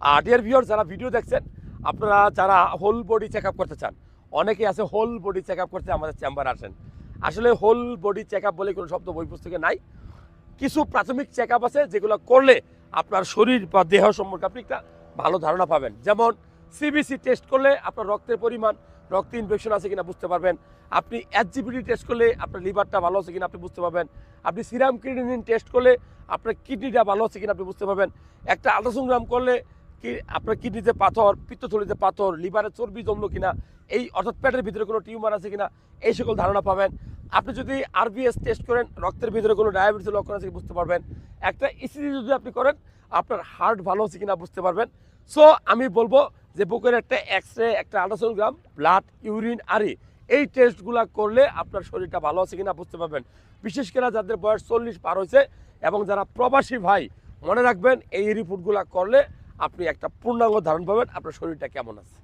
আর dear viewer যারা video দেখছেন, আপনারা যারা হোল বডি চেক করতে চান, অনেকেই আছে হোল বডি চেক করতে আমাদের চেম্বার আসেন। আসলে হোল বডি চেক বলে কোনো শব্দ বই পুস্তকে নাই। কিছু প্রাথমিক চেক আছে যেগুলো করলে আপনার শরীর বা দেহ সম্পর্কে আপনি একটা ভালো ধারণা পাবেন। যেমন সিবিসি টেস্ট করলে আপনার রক্তের পরিমাণ, রক্তে ইনফেকশন আছে কিনা বুঝতে পারবেন। আপনি এইচজিপিটি টেস্ট করলে আপনার লিভারটা ভালো আছে কিনা আপনি বুঝতে পারবেন। আপনি সিরাম ক্রিডিনিন টেস্ট করলে আপনার কিডনিটা ভালো আছে কিনা আপনি বুঝতে পারবেন। একটা আলট্রাসোনোগ্রাম করলে কি আপনার কিডনিতে পাথর, পিত্তথলিতে পাথর, লিভারে চর্বি জমলো কিনা, এই অর্থাৎ পেটের ভিতরে কোনো টিউমার আছে কিনা, এই সকল ধারণা পাবেন। আপনি যদি আরবিএস টেস্ট করেন, রক্তের ভিতরে কোনো ডায়াবেটিসের লক্ষণ আছে বুঝতে পারবেন। একটা ইসিজি যদি আপনি করেন, আপনার হার্ট ভালো আছে কিনা বুঝতে পারবেন। সো আমি বলব যে বুকের একটা এক্স রে একটা আল্ট্রাসোনোগ্রাম ব্লাড ইউরিন আরি এই টেস্টগুলো করলে আপনার শরীরটা ভালো আছে কিনা বুঝতে পারবেন। বিশেষ করে যাদের বয়স চল্লিশ পার হয়েছে এবং যারা প্রবাসী ভাই, মনে রাখবেন এই রিপোর্টগুলো করলে আপনি একটা পূর্ণাঙ্গ ধারণ পাবেন আপনার শরীরটা কেমন আছে।